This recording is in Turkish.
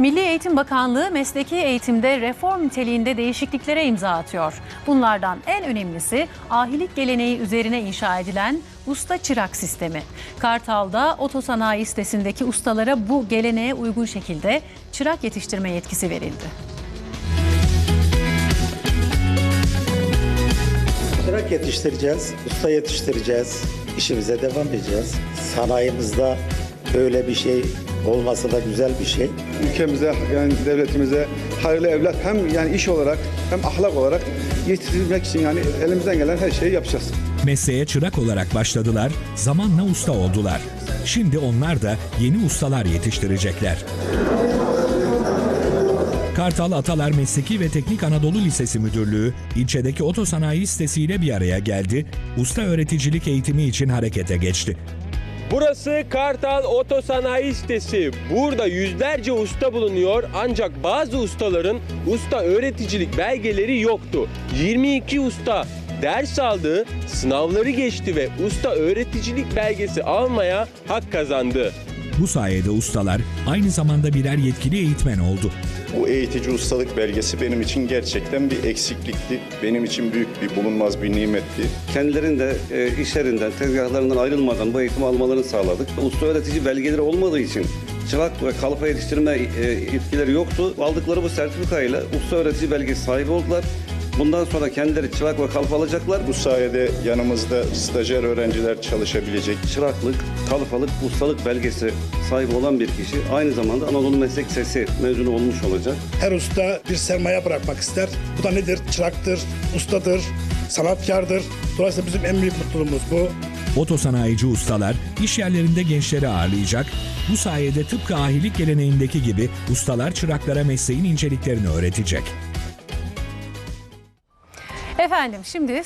Milli Eğitim Bakanlığı mesleki eğitimde reform niteliğinde değişikliklere imza atıyor. Bunlardan en önemlisi ahilik geleneği üzerine inşa edilen usta çırak sistemi. Kartal'da otosanayi sitesindeki ustalara bu geleneğe uygun şekilde çırak yetiştirme yetkisi verildi. Çırak yetiştireceğiz, usta yetiştireceğiz, işimize devam edeceğiz. Sanayimizde böyle bir şey olması da güzel bir şey. ülkemize yani devletimize hayırlı evlat hem yani iş olarak hem ahlak olarak yetiştirmek için yani elimizden gelen her şeyi yapacağız. Mesleğe çırak olarak başladılar, zamanla usta oldular. Şimdi onlar da yeni ustalar yetiştirecekler. Kartal Atalar Mesleki ve Teknik Anadolu Lisesi Müdürlüğü ilçedeki otosanayi sitesiyle bir araya geldi, usta öğreticilik eğitimi için harekete geçti. Burası Kartal Otosanayi sitesi. Burada yüzlerce usta bulunuyor ancak bazı ustaların usta öğreticilik belgeleri yoktu. 22 usta ders aldı, sınavları geçti ve usta öğreticilik belgesi almaya hak kazandı. Bu sayede ustalar aynı zamanda birer yetkili eğitmen oldu. Bu eğitici ustalık belgesi benim için gerçekten bir eksiklikti. Benim için büyük bir bulunmaz bir nimetti. kendilerinin de e, işlerinden, tezgahlarından ayrılmadan bu eğitimi almalarını sağladık. Usta öğretici belgeleri olmadığı için çırak ve kalıpa yetiştirme e, yetkileri yoktu. Aldıkları bu sertifikayla usta öğretici belgesi sahibi oldular. Bundan sonra kendileri çırak ve kalıp alacaklar. Bu sayede yanımızda stajyer öğrenciler çalışabilecek. çıraklık, kalıpalık, ustalık belgesi sahibi olan bir kişi aynı zamanda Anadolu Meslek Sesi mezunu olmuş olacak. Her usta bir sermaye bırakmak ister. Bu da nedir? Çıraktır, ustadır, sanatkardır. Dolayısıyla bizim en büyük mutluluğumuz bu. Otosanayici ustalar iş yerlerinde gençleri ağırlayacak. Bu sayede tıpkı ahilik geleneğindeki gibi ustalar çıraklara mesleğin inceliklerini öğretecek. Efendim şimdi